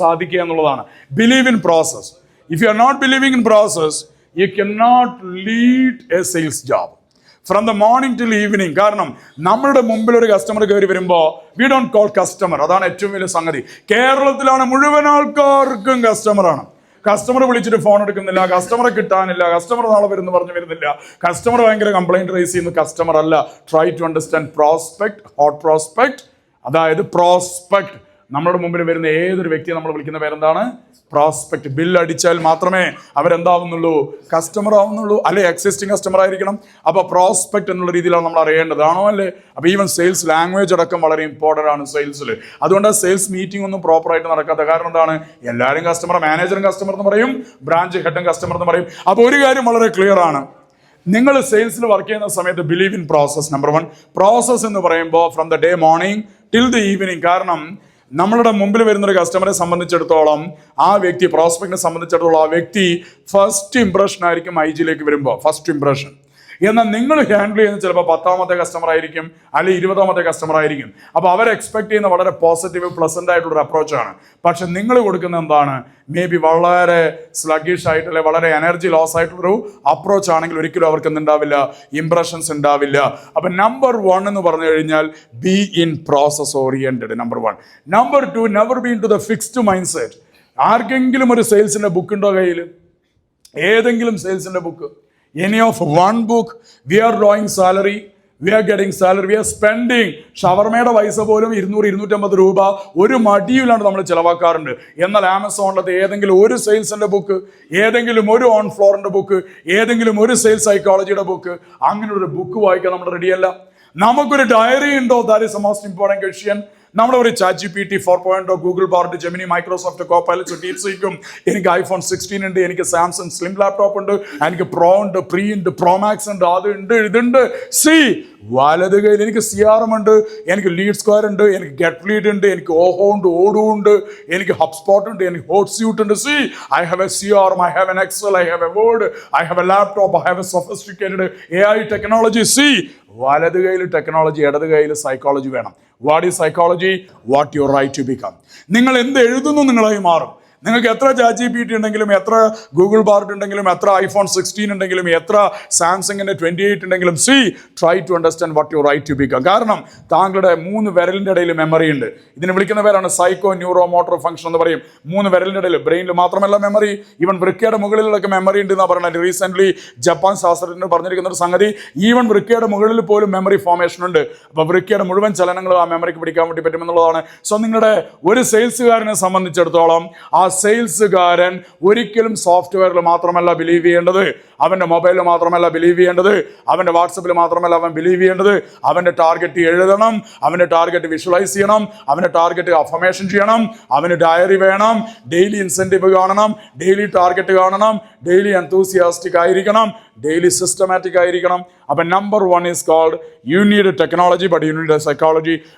സാധിക്കുക എന്നുള്ളതാണ്. Believe in process if you are not believing in process you can not lead a sales job from the morning till evening കാരണം നമ്മളുടെ മുമ്പിൽ ഒരു customer കയറി വരുമ്പോൾ വി ഡോണ്ട് കോൾ കസ്റ്റമർ അതാണ് ഏറ്റവും വലിയ സംഗതി. കേരളത്തിലാണ് മുഴുവൻ ആൾക്കാർക്കും കസ്റ്റമറാണ് കസ്റ്റമർ വിളിച്ചിട്ട് ഫോൺ എടുക്കുന്നില്ല കസ്റ്റമറെ കിട്ടാനില്ല കസ്റ്റമർ നാളെ വരുന്നു പറഞ്ഞു വരുന്നില്ല. കസ്റ്റമർ ഭയങ്കര കംപ്ലൈന്റ് റേസ് ചെയ്യുന്ന കസ്റ്റമർ അല്ല. Try to understand prospect hot prospect അതായത് പ്രോസ്പെക്ട് നമ്മുടെ മുമ്പിൽ വരുന്ന ഏതൊരു വ്യക്തിയെ നമ്മൾ വിളിക്കുന്ന പേരെന്താണ്? പ്രോസ്പെക്ട് ബിൽ അടിച്ചാൽ മാത്രമേ അവരെന്താവുന്നുള്ളൂ? കസ്റ്റമർ ആവുന്നുള്ളൂ. അല്ലെ എക്സിസ്റ്റിംഗ് കസ്റ്റമർ ആയിരിക്കണം. അപ്പൊ പ്രോസ്പെക്ട് എന്നുള്ള രീതിയിലാണ് നമ്മൾ അറിയേണ്ടതാണോ അല്ലേ? അപ്പൊ ഈവൻ സെയിൽസ് ലാംഗ്വേജ് അടക്കം വളരെ ഇമ്പോർട്ടന്റ് ആണ് സെയിൽസിൽ അതുകൊണ്ട് സെയിൽസ് മീറ്റിംഗ് ഒന്നും പ്രോപ്പർ ആയിട്ട് നടക്കാത്ത കാരണം എന്താണ്? എല്ലാവരും കസ്റ്റമർ മാനേജറും കസ്റ്റമർ എന്ന് പറയും. ബ്രാഞ്ച് ഹെഡും കസ്റ്റമർ എന്ന് പറയും. അപ്പൊ ഒരു കാര്യം വളരെ ക്ലിയർ ആണ്. നിങ്ങൾ സെയിൽസിൽ വർക്ക് ചെയ്യുന്ന സമയത്ത് believe in process number one process എന്ന് പറയുമ്പോൾ from the day morning till the evening കാരണം നമ്മളുടെ മുമ്പിൽ വരുന്ന ഒരു കസ്റ്റമറെ സംബന്ധിച്ചിടത്തോളം ആ വ്യക്തി പ്രോസ്പെക്റ്റിനെ സംബന്ധിച്ചിടത്തോളം ആ വ്യക്തി ഫസ്റ്റ് ഇംപ്രഷൻ ആയിരിക്കും ഐ ജിയിലേക്ക് വരുമ്പോൾ ഫസ്റ്റ് ഇംപ്രഷൻ എന്നാൽ നിങ്ങൾ ഹാൻഡിൽ ചെയ്യുന്ന ചിലപ്പോൾ പത്താമത്തെ കസ്റ്റമർ ആയിരിക്കും അല്ലെങ്കിൽ ഇരുപതാമത്തെ കസ്റ്റമർ ആയിരിക്കും. അപ്പോൾ അവർ എക്സ്പെക്ട് ചെയ്യുന്ന വളരെ പോസിറ്റീവ് പ്ലസന്റ് ആയിട്ടുള്ള അപ്രോച്ചാണ് പക്ഷെ നിങ്ങൾ കൊടുക്കുന്ന എന്താണ്? മേ ബി വളരെ സ്ലഗിഷ് ആയിട്ട് അല്ലെങ്കിൽ വളരെ എനർജി ലോസ് ആയിട്ടുള്ളൊരു അപ്രോച്ച് ആണെങ്കിൽ ഒരിക്കലും അവർക്ക് എന്തുണ്ടാവില്ല ഇംപ്രഷൻസ് ഉണ്ടാവില്ല. അപ്പം നമ്പർ വൺ എന്ന് പറഞ്ഞു കഴിഞ്ഞാൽ be in process oriented number one number two never be into the fixed mind set ആർക്കെങ്കിലും ഒരു സെയിൽസിന്റെ ബുക്ക് ഉണ്ടോ കയ്യിൽ ഏതെങ്കിലും സെയിൽസിന്റെ book any of one book we are drawing salary we are getting salary we are spending ഷവർമയുടെ പൈസ പോലും ഇരുന്നൂറ് ഇരുന്നൂറ്റമ്പത് രൂപ ഒരു മടിയിലാണ് നമ്മൾ ചിലവാക്കാറുണ്ട്. എന്നാൽ ആമസോണിലത്തെ ഏതെങ്കിലും ഒരു സെയിൽസിന്റെ ബുക്ക് ഏതെങ്കിലും ഒരു ഓൺ ഫ്ലോറിന്റെ ബുക്ക് ഏതെങ്കിലും ഒരു സെയിൽസ് സൈക്കോളജിയുടെ ബുക്ക് അങ്ങനെ ഒരു ബുക്ക് വായിക്കാൻ നമ്മൾ റെഡിയല്ല നമുക്കൊരു ഡയറി ഉണ്ടോ? That is a most important question നമ്മുടെ ഒരു chat G P T four point Google Bard Gemini Microsoft Copilot ഡീപ്സിക്കും എനിക്ക് ഐഫോൺ സിക്സ്റ്റീൻ ഉണ്ട് എനിക്ക് സാംസങ് സ്ലിം ലാപ്ടോപ്പ് ഉണ്ട് എനിക്ക് പ്രോ ഉണ്ട് പ്രീ ഉണ്ട് പ്രോമാക്സ് ഉണ്ട് അത് ഉണ്ട് ഇതുണ്ട്. സി വലത് കയ്യിൽ എനിക്ക് സി ആർ എം ഉണ്ട് എനിക്ക് ലീഡ് സ്ക്വയർ ഉണ്ട് എനിക്ക് ഗെറ്റ് ലീഡ് ഉണ്ട് എനിക്ക് ഓഹോ ഉണ്ട് ഓഡു ഉണ്ട് എനിക്ക് ഹബ് സ്പോട്ട് ഉണ്ട് എനിക്ക് ഹോട്ട് സ്യൂട്ട് ഉണ്ട്. See I have a C R M I have an Excel I have a Word I have a laptop I have a sophisticated A I technology see വലത് കയ്യിൽ technology ഇടത് കയ്യിൽ psychology വേണം. What is psychology what your write to become നിങ്ങൾ എന്ത് എഴുതുന്നു നിങ്ങളായി മാറും. നിങ്ങൾക്ക് എത്ര ചാറ്റ് ജി പി ടി ഉണ്ടെങ്കിലും എത്ര ഗൂഗിൾ ബാർഡ് ഉണ്ടെങ്കിലും എത്ര ഐഫോൺ സിക്സ്റ്റീൻ ഉണ്ടെങ്കിലും എത്ര സാംസങ്ങിന്റെ ട്വന്റി എയ്റ്റ് ഉണ്ടെങ്കിലും see try to understand what you write to become കാരണം താങ്കളുടെ മൂന്ന് വിരലിന്റെ ഇടയിൽ മെമ്മറി ഉണ്ട്. ഇതിന് വിളിക്കുന്ന പേരാണ് സൈക്കോ ന്യൂറോ മോട്ടോർ ഫംഗ്ഷൻ എന്ന് പറയും. മൂന്ന് വിരലിന്റെ ഇടയിൽ ബ്രെയിനിൽ മാത്രമല്ല മെമ്മറി ഈവൻ വൃക്കയുടെ മുകളിലൊക്കെ മെമ്മറി ഉണ്ട് എന്നാണ് പറയുന്നത് റീസെന്റ്ലി ജപ്പാൻ ശാസ്ത്രജ്ഞർ പറഞ്ഞിരിക്കുന്ന ഒരു സംഗതി ഈവൻ വൃക്കയുടെ മുകളിൽ പോലും മെമ്മറി ഫോർമേഷൻ ഉണ്ട്. അപ്പോൾ വൃക്കയുടെ മുഴുവൻ ചലനങ്ങളും ആ മെമ്മറിക്ക് പിടിക്കാൻ വേണ്ടി പറ്റുമെന്നുള്ളതാണ്. സോ നിങ്ങളുടെ ഒരു സെയിൽസുകാരനെ സംബന്ധിച്ചിടത്തോളം ആ സെയിൽസുകാരൻ ഒരിക്കലും സോഫ്റ്റ്വെയറിൽ മാത്രമല്ല ബിലീവ് ചെയ്യേണ്ടത്. അവന്റെ മൊബൈലിൽ മാത്രമല്ല ബിലീവ് ചെയ്യേണ്ടത്. അവന്റെ വാട്സപ്പിൽ മാത്രമല്ല അവൻ ബിലീവ് ചെയ്യേണ്ടത്. അവന്റെ ടാർഗറ്റ് എഴുതണം. അവന്റെ ടാർഗറ്റ് വിഷ്വലൈസ് ചെയ്യണം. അവന്റെ ടാർഗറ്റ് അഫർമേഷൻ ചെയ്യണം. അവന് ഡയറി വേണം. ഡെയിലി ഇൻസെന്റീവ് കാണണം. ഡെയിലി ടാർഗറ്റ് കാണണം. ഡെയിലി എന്തൂസിയാസ്റ്റിക് ആയിരിക്കണം. ഡെയിലി സിസ്റ്റമാറ്റിക് ആയിരിക്കണം. അപ്പം number one is cold you need technology but you need psychology